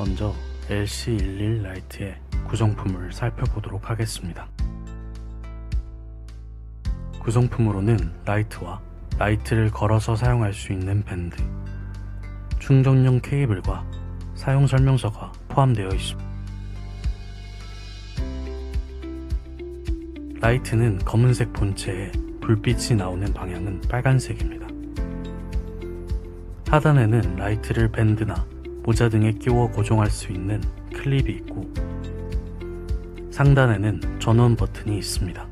먼저 LC11 라이트의 구성품을 살펴보도록 하겠습니다. 구성품으로는 라이트와 라이트를 걸어서 사용할 수 있는 밴드, 충전용 케이블과 사용 설명서가 포함되어 있습니다. 라이트는 검은색 본체에 불빛이 나오는 방향은 빨간색입니다. 하단에는 라이트를 밴드나 모자 등에 끼워 고정할 수 있는 클립이 있고 상단에는 전원 버튼이 있습니다.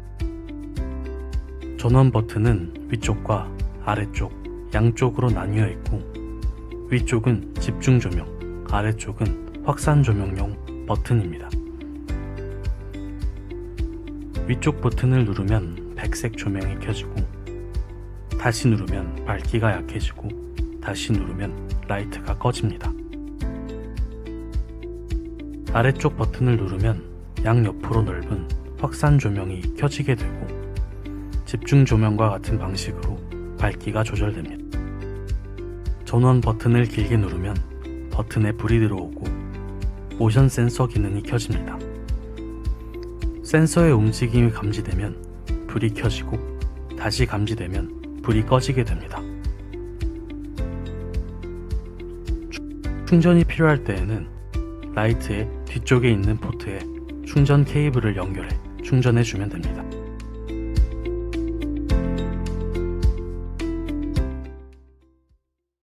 전원 버튼은 위쪽과 아래쪽 양쪽으로 나뉘어 있고 위쪽은 집중 조명, 아래쪽은 확산 조명용 버튼입니다. 위쪽 버튼을 누르면 백색 조명이 켜지고 다시 누르면 밝기가 약해지고 다시 누르면 라이트가 꺼집니다. 아래쪽 버튼을 누르면 양옆으로 넓은 확산 조명이 켜지게 되고 집중 조명과 같은 방식으로 밝기가 조절됩니다. 전원 버튼을 길게 누르면 버튼에 불이 들어오고 모션 센서 기능이 켜집니다. 센서의 움직임이 감지되면 불이 켜지고 다시 감지되면 불이 꺼지게 됩니다. 추- 충전이 필요할 때에는 라이트의 뒤쪽에 있는 포트에 충전 케이블을 연결해 충전해 주면 됩니다.